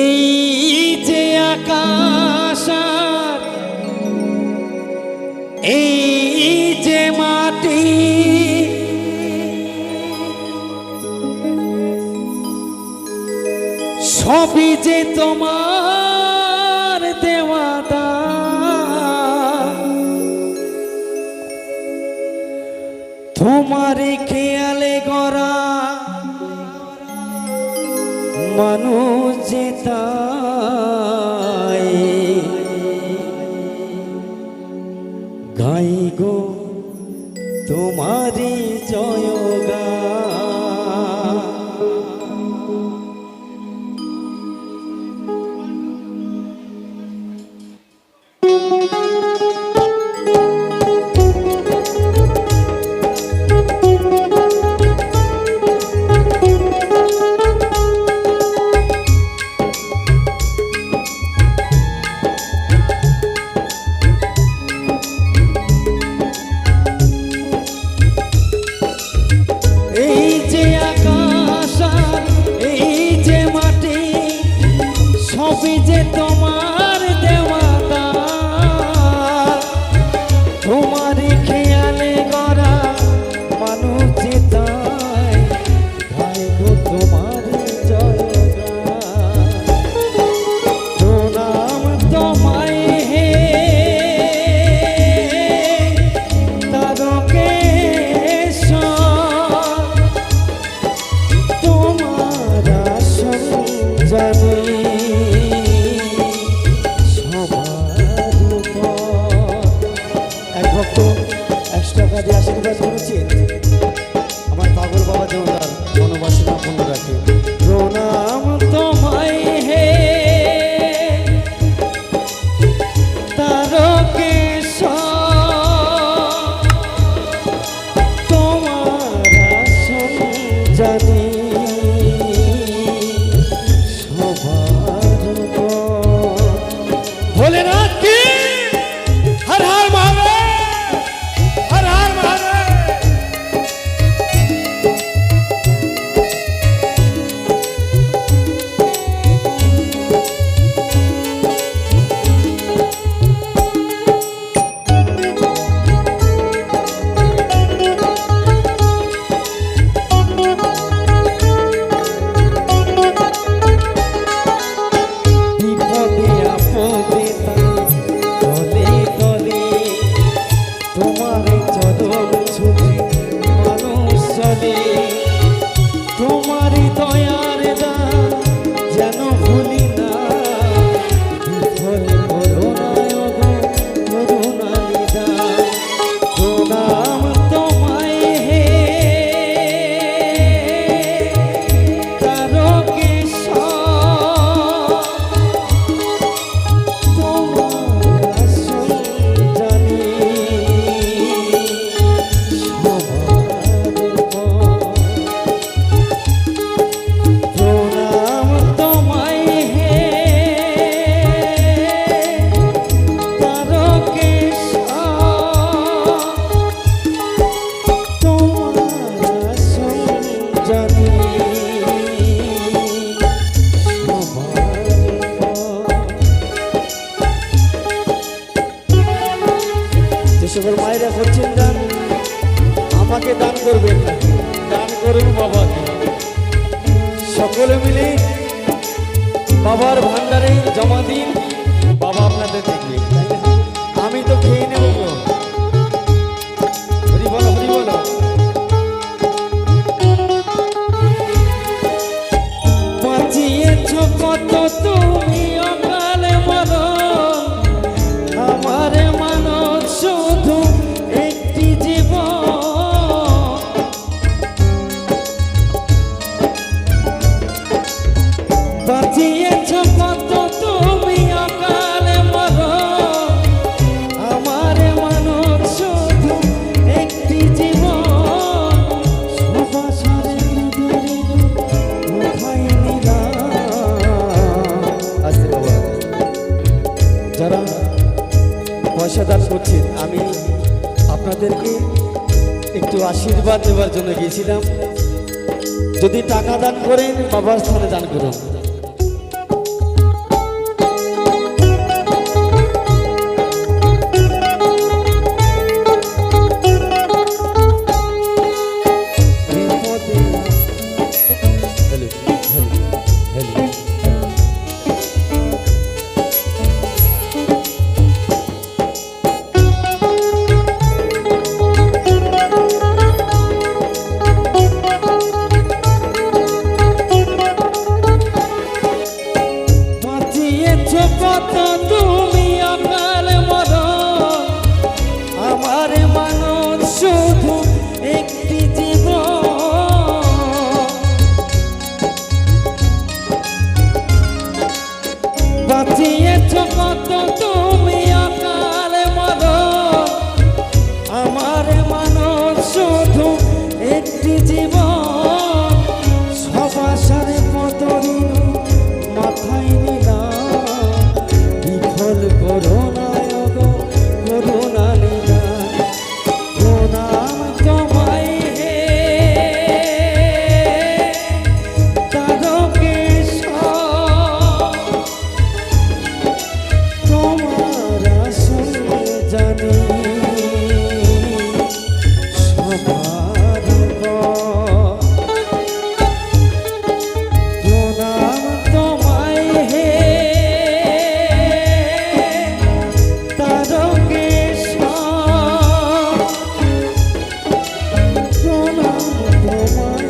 এই যে আকাশ এই যে মাটি সবই যে তোমার তোমারে খেয়ালে গড়া। মানুষ যেতা ভক্ত একশো টাকা দিয়ে আশীর্বাদ করেছি আমার পাগল বাবা দেওয়ার সকল মায়েরা করছেন দান আমাকে দান করবেন দান করুন বাবাকে সকলে মিলে বাবার ভান্ডারে জমা দিন। বাবা আপনাদের দেখবে আমি তো খেয়ে নেব। আশীর্বাদ দেওয়ার জন্য গিয়েছিলাম। যদি টাকা দান করেন বাবার স্থানে দান করুন। বাঁচিয়েছ কত তুমি আমার তোমার